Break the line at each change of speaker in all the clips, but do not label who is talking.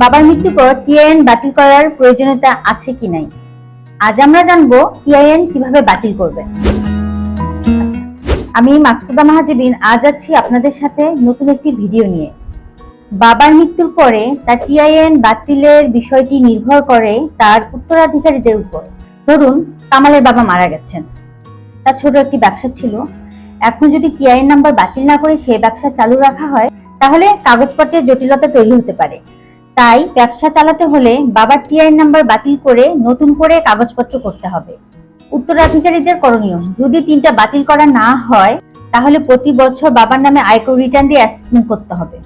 বাবার মৃত্যুর পর টিআইএন বাতিল করার প্রয়োজনীয়তা আছে কি নাই? আজ আমরা জানব টিআইএন কীভাবে বাতিল আচ্ছা, আমি মাকসুদা মাহাজিবিন আজ আছি আপনাদের সাথে নতুন একটি ভিডিও নিয়ে। বাবার মৃত্যুর পরে তার টিআইএন বাতিলের বিষয়টি নির্ভর করে তার উত্তরাধিকারীদের উপর। ধরুন কামালের বাবা মারা গেছেন। তার ছোট একটি ব্যবসা ছিল। এখন যদি টিআইএন নাম্বার বাতিল না করে সেই ব্যবসা চালু রাখা হয় তাহলে কাগজপত্রের জটিলতা তৈরি হতে পারে। তাই ব্যবসা চালাতে হলে বাবার টিআইএন নাম্বার বাতিল করে নতুন করে কাগজপত্র করতে হবে। উত্তরাধিকারীদের করণীয়, যদি তিনটা বাতিল করা না হয়, তাহলে প্রতি বছর বাবার নামে আয়কর রিটার্ন দিয়ে অ্যাসেসমেন্ট করতে হবে।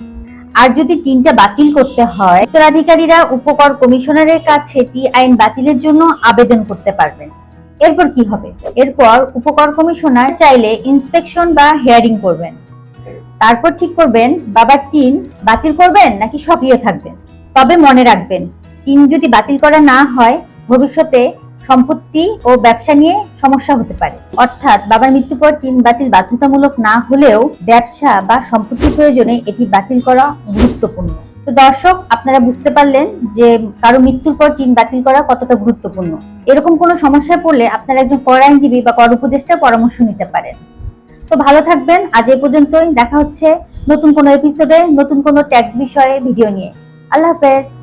আর যদি তিনটা বাতিল করতে হয়, উত্তরাধিকারীরা উপকর কমিশনারের কাছে টি আইন বাতিলের জন্য আবেদন করতে পারবেন। এরপর কি হবে? এরপর উপকর কমিশনার চাইলে ইন্সপেকশন বা হিয়ারিং করবেন। তারপর ঠিক করবেন, বাবার টিন বাতিল করবেন নাকি সক্রিয় থাকবেন? তবে মনে রাখবেন টিন যদি বাতিল করা না হয়, ভবিষ্যতে সম্পত্তি ও ব্যবসা নিয়ে সমস্যা হতে পারে। অর্থাৎ বাবার মৃত্যুর পর টিন বাতিল বাধ্যতামূলক না হলেও ব্যবসা বা সম্পত্তির প্রয়োজনে এটি বাতিল করা গুরুত্বপূর্ণ। তো দর্শক, আপনারা বুঝতে পারলেন যে কারও মৃত্যুর পর টিন বাতিল করা কতটা গুরুত্বপূর্ণ। এরকম কোনো সমস্যায় পড়লে আপনারা একজন কর আইনজীবী বা কর উপদেষ্টার পরামর্শ নিতে পারেন। তো ভালো থাকবেন, আজ এই পর্যন্তই। দেখা হচ্ছে নতুন কোনো এপিসোডে নতুন কোনো ট্যাক্স বিষয়ে ভিডিও নিয়ে। আল্লাহ হাফেজ।